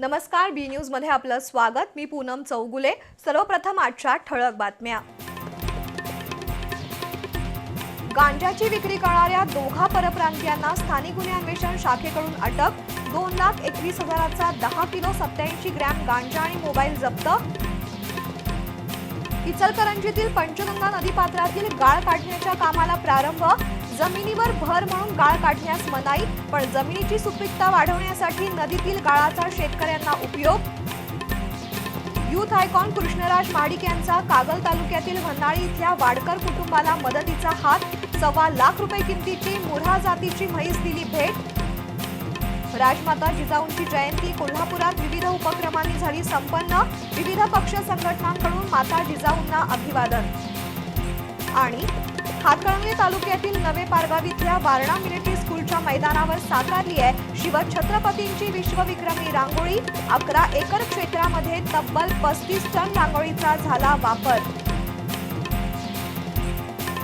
नमस्कार बी न्यूजमध्ये आपलं स्वागत. मी पूनम चौगुले. सर्वप्रथम आजच्या ठळक बातम्या. गांजाची विक्री करणाऱ्या दोघा परप्रांतीयांना स्थानिक गुन्हे अन्वेषण शाखेकडून अटक. दोन लाख एकवीस हजाराचा दहा किलो सत्याऐंशी ग्रॅम गांजा आणि मोबाईल जप्त. इचलकरंजीतील पंचगंगा नदीपात्रातील गाळ काढण्याच्या कामाला प्रारंभ. जमिनीवर भर म्हणून गाळ काढण्यास मनाई पण जमिनीची सुपीकता वाढवण्यासाठी नदीतील गाळाचा शेतकऱ्यांना उपयोग. युथ आयकॉन कृष्णराज माडिक यांचा कागल तालुक्यातील भन्नाळी इथल्या वाडकर कुटुंबाला मदतीचा हात सव्वा लाख रुपये किमतीची मुढा जातीची म्हैस दिली भेट. राजमाता जिजाऊंची जयंती कोल्हापुरात विविध उपक्रमांनी झाली संपन्न विविध पक्ष संघटनांकडून माता जिजाऊंना अभिवादन. आणि हातकणंगले तालुक्यातील नवे पारगाव इथल्या वारणा मिलिटरी स्कूलच्या मैदानावर साकारली आहे. शिवछत्रपतींची विश्वविक्रमी रांगोळी अकरा एकर क्षेत्रामध्ये तब्बल पस्तीस टन रांगोळीचा झाला वापर.